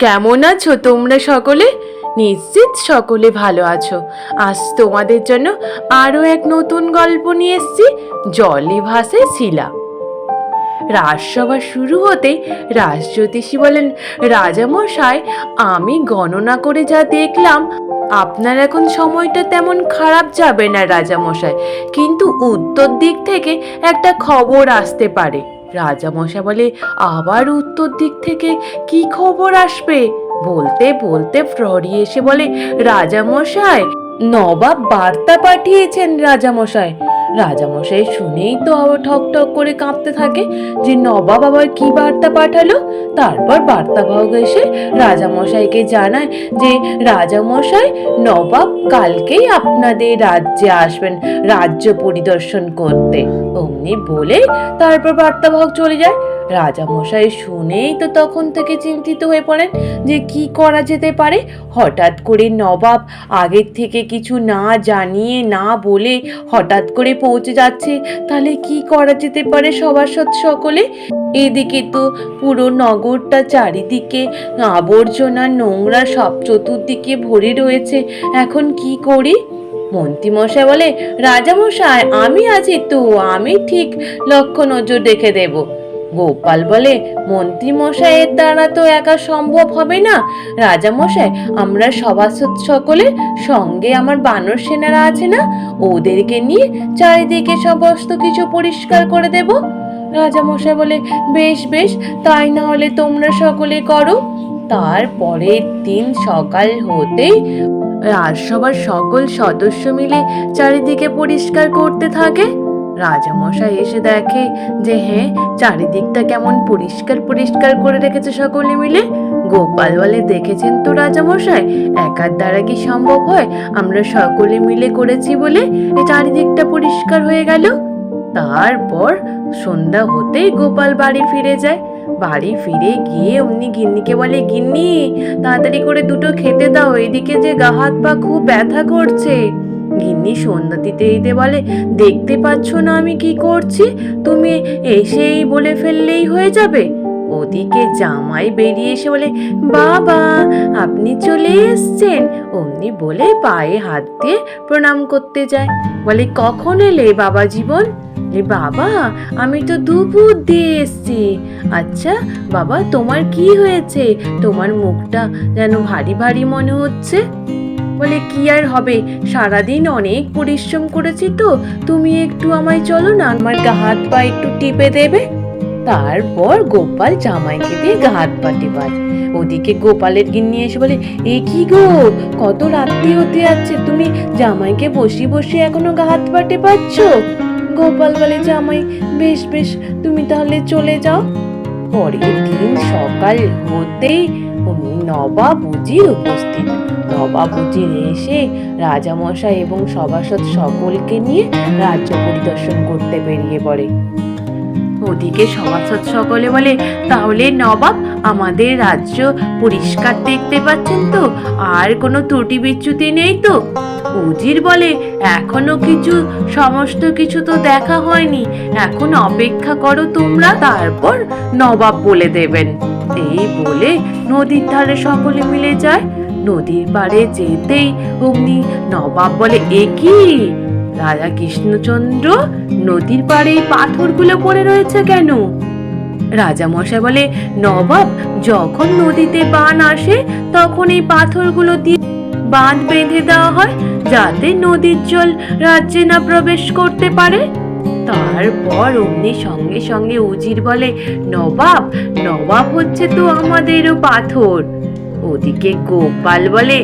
কেমন আছো তোমরা সকলে? নিশ্চিত সকলে ভালো আছো। আজ তোমাদের জন্য আরও এক নতুন গল্প নিয়ে এসেছি, জলে ভাসে শিলা। রাজসভা শুরু হতে রাজজ্যোতিষী বলেন, রাজামশাই, আমি গণনা করে যা দেখলাম, আপনার এখন সময়টা তেমন খারাপ যাবে না রাজামশাই। কিন্তু উত্তর দিক থেকে একটা খবর আসতে পারে। রাজামশাই বলে, আবার উত্তর দিক থেকে কি খবর আসবে? বলতে বলতে ফ্ররি এসে বলে, রাজামশাই, নবাব বার্তা পাঠিয়েছেন রাজামশাই। রাজামশাই শুনেই তো আবার ঠক ঠক করে কাঁপতে থাকে যে নবাব আবার কি বার্তা পাঠালো? তারপর বার্তাবাহক এসে রাজামশাইকে জানায় যে, রাজামশাই, নবাব কালকেই আপনাদের রাজ্যে আসবেন, রাজ্য পরিদর্শন করতে। অমনি বলে তারপর বার্তাবাহক চলে যায়। রাজামশাই শুনেই তো তখন থেকে চিন্তিত হয়ে পড়েন যে কি করা যেতে পারে। হঠাৎ করে নবাব আগের থেকে কিছু না জানিয়ে না বলে হঠাৎ করে পৌঁছে যাচ্ছে, তাহলে কি করা যেতে পারে সভাসদ সকলে? এদিকে তো পুরো নগরটা চারিদিকে আবর্জনা, নোংরা, সব চতুর্দিকে ভরে রয়েছে। এখন কি করি? মন্ত্রীমশাই বলে, রাজামশাই, আমি আছি তো, আমি ঠিক লক্ষ্য নজর রেখে দেব। গোপাল বলে, মন্ত্রী মশাইয়ের দ্বারা তো একা সম্ভব হবে না। রাজামশাই আমরা সভাসদ সকলে সঙ্গে আমার বানর সেনারা আছে না? ওদেরকে নিয়ে চারিদিকে সমস্ত কিছু পরিষ্কার করে দেব? রাজামশাই বলে, বেশ বেশ, তাই না হলে তোমরা সকলে করো। তারপরের দিন সকাল হতেই রাজসভার সকল সদস্য মিলে চারিদিকে পরিষ্কার করতে থাকে। রাজামশাই এসে দেখে যে হ্যাঁ চারিদিকটা কেমন পরিষ্কার পরিষ্কার করে রেখেছে সকলে মিলে। গোপাল বলে, দেখেছেন তো রাজামশাই, একার দ্বারা কি সম্ভব হয়? আমরা সকলে মিলে করেছি বলে এই চারিদিকটা পরিষ্কার হয়ে গেল। তারপর সন্ধ্যা হতেই গোপাল বাড়ি ফিরে যায়। বাড়ি ফিরে গিয়ে অমনি গিন্নিকে বলে, গিন্নি, তাড়াতাড়ি করে দুটো খেতে দাও। এদিকে যে গা হাত পা খুব ব্যথা করছে। গিন্নি সন্ধ্যা দিতে দিতে বলে, দেখতে পাচ্ছ না আমি কি করছি? তুমি এসেই বলে ফেললেই হয়ে যাবে। ওদিকে জামাই বেরিয়ে এসে বলে, বাবা, আপনি চলে এসছেন। অমনি বলে পায়ে হাত দিয়ে প্রণাম করতে যায়। বলে, কখন এলে বাবা জীবন? এ বাবা, আমি তো দুপুর দিয়ে এসছি। আচ্ছা বাবা, তোমার কি হয়েছে? তোমার মুখটা যেন ভারী ভারী মনে হচ্ছে। বলে কি আর হবে? সারাদিন অনেক পরিশ্রম করেছি তো, তুমি একটু আমায় চলো না, আমার গা হাত পা একটু টিপে দেবে। তারপর গোপাল জামাইকে দিয়ে গা হাত পা টিপায়। ওদিকে গোপালের গিন্নি এসে বলে, এ কি গো, কত রাত্রি হতে যাচ্ছে তুমি জামাইকে বসি বসে এখনও গা হাত পা টেপাচ্ছ? গোপাল বলে, জামাই, বেশ বেশ, তুমি তাহলে চলে যাও। পরের দিন সকাল হতেই নবাব উজির উপস্থিত। নবাব উজির এসে রাজামশাই এবং সভাসদ সকলকে নিয়ে রাজ্য পরিদর্শন করতে বেরিয়ে পড়ে। ওদিকে সভাসদ সকলে বলে, তাহলে নবাব, আমাদের রাজ্য পরিষ্কার দেখতে পাচ্ছেন তো? আর কোনো ত্রুটি বিচ্যুতি নেই তো? উজির বলে, এখনও কিছু, সমস্ত কিছু তো দেখা হয়নি। এখন অপেক্ষা করো তোমরা, তারপর নবাব বলে দেবেন। এই বলে নদীর ধারে সকলে মিলে যায়। নদীর পাড়ে যেতেই অমনি নবাব বলে, এ কি? রাজা কৃষ্ণচন্দ্র, নদীর পাড়ে এই পাথরগুলো পড়ে রয়েছে কেন? রাজা মশাই বলে, নবাব, যখন নদীতে বান আসে, তখন এই পাথরগুলো দিয়ে বাঁধ বেঁধে দেওয়া হয়, যাতে নদীর জল রাজ্যে না প্রবেশ করতে পারে। তারপর অমনি সঙ্গে সঙ্গে উজির বলে, নবাব নবাব হচ্ছে তো আমাদেরও পাথর। ওদিকে গোপাল বলে,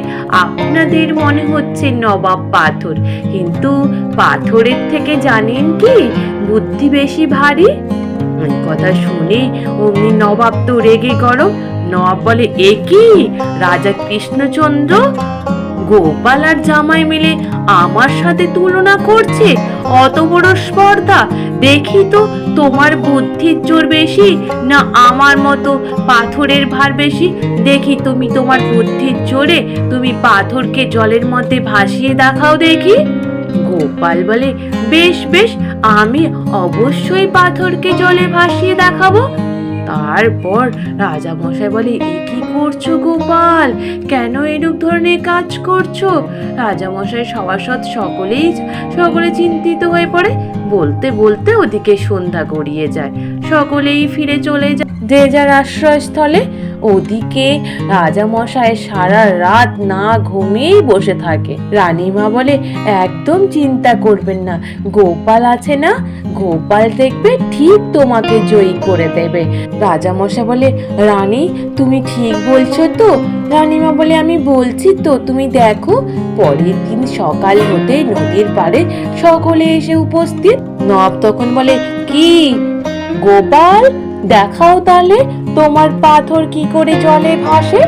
আপনাদের মনে হচ্ছে নবাব পাথর, কিন্তু পাথরের থেকে জানেন কি? বুদ্ধি বেশি ভারী? কথা শুনে অমনি নবাব তো রেগে গরম। নবাব বলে, এ কি? রাজা কৃষ্ণচন্দ্র? গোপাল আর জামাই মিলে, আমার সাথে তুলনা করছে? অত বড় স্পর্ধা? দেখি তো, তোমার বুদ্ধির জোর বেশি না আমার মতো পাথরের ভার বেশি? দেখি তুমি তোমার বুদ্ধির জোরে তুমি পাথরকে জলের মধ্যে ভাসিয়ে দেখাও দেখি। গোপাল বলে, বেশ বেশ, আমি অবশ্যই পাথরকে জলে ভাসিয়ে দেখাবো। তারপর রাজামশাই বলে, এ কি করছ গোপাল? কেন এরূপ ধরনের কাজ করছ? রাজা রাজামশাই সভাসদ সকলেই সকলে চিন্তিত হয়ে পড়ে। বলতে বলতে ওদিকে সন্ধ্যা গড়িয়ে যায়। সকলেই ফিরে চলে যায়। যে যার আশ্রয়স্থলে। ওদিকে রাজামশাই সারা রাত না ঘুমিয়েই বসে থাকে। রানীমা বলে, একদম চিন্তা করবেন না। গোপাল আছে না? গোপাল দেখবে ঠিক তোমাকে জয়ী করে দেবে। রাজামশাই বলে, রানী, তুমি ঠিক বলছো তো? রানীমা বলে, আমি বলছি তো, তুমি দেখো। পরের দিন সকাল হতেই নদীর পাড়ে সকলে এসে উপস্থিত। নব তখন বলে, কি? গোপাল? দেখাও তাহলে, তোমার পাথর কি করে জলে ভাসে?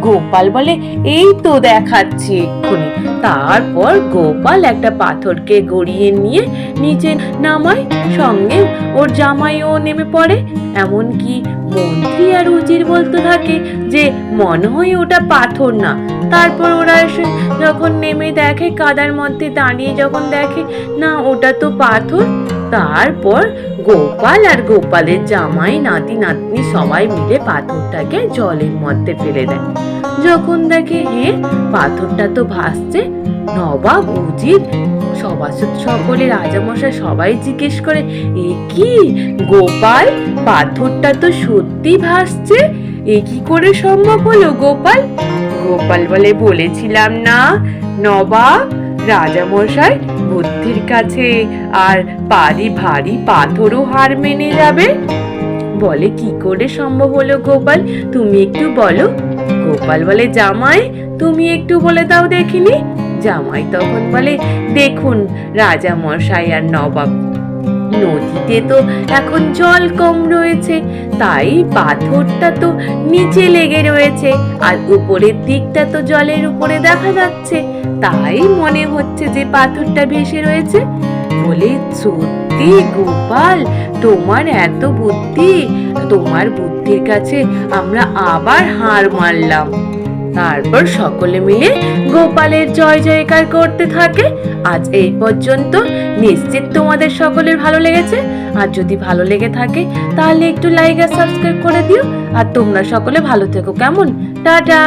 গোপাল বলে, এই তো দেখাচ্ছি এক্ষুনি। তারপর গোপাল একটা পাথরকে গড়িয়ে নিয়ে নিচে নামায়, সঙ্গে ওর জামাইও নেমে পড়ে। এমনকি মন্ত্রী আর উজির বলতে থাকে যে, মনে হয় ওটা পাথর না। তারপর ওরা এসে যখন নেমে দেখে, কাদার মধ্যে দাঁড়িয়ে যখন দেখে, না, ওটা তো পাথর। তারপর গোপাল আর গোপালের জামাই, নাতি, নাতনি সবাই মিলে পাথরটাকে জলের মধ্যে ফেলে দেয়। যখন দেখে হে পাথরটা তো ভাসছে। নবাব, উজির, সভাসদ সকলে রাজামশাই সবাই জিজ্ঞেস করে, এ কি? গোপাল, পাথরটা তো সত্যি ভাসছে? এ কি করে সম্ভব হলো গোপাল? গোপাল বলে, বলেছিলাম না নবাব রাজামশাই বুদ্ধির কাছে আর পারি ভারী পাথরও হার মেনে যাবে? বলে কি করে সম্ভব হলো গোপাল? তুমি একটু বলো। গোপাল বলে, জামাই, তুমি একটু বলে দাও দেখিনি। জামাই তখন বলে, দেখুন রাজা মশাই আর নবাব নদীতে তো এখন জল কম রয়েছে, তাই পাথরটা তো নিচে লেগে রয়েছে আর উপরের দিকটা তো জলের উপরে দেখা যাচ্ছে, তাই মনে হচ্ছে যে পাথরটা ভেসে রয়েছে। বলে, সত্যি গোপাল, তোমার এত বুদ্ধি, তোমার বুদ্ধির কাছে আমরা আবার হার মারলাম তারপর সকলে মিলে গোপালের জয় জয়কার করতে থাকে। আজ এই পর্যন্ত। নিশ্চিত তোমাদের সকলের ভালো লেগেছে। আর যদি ভালো লেগে থাকে, তাহলে একটু লাইক আর সাবস্ক্রাইব করে দিও। আর তোমরা সকলে ভালো থেকো, কেমন? টাটা!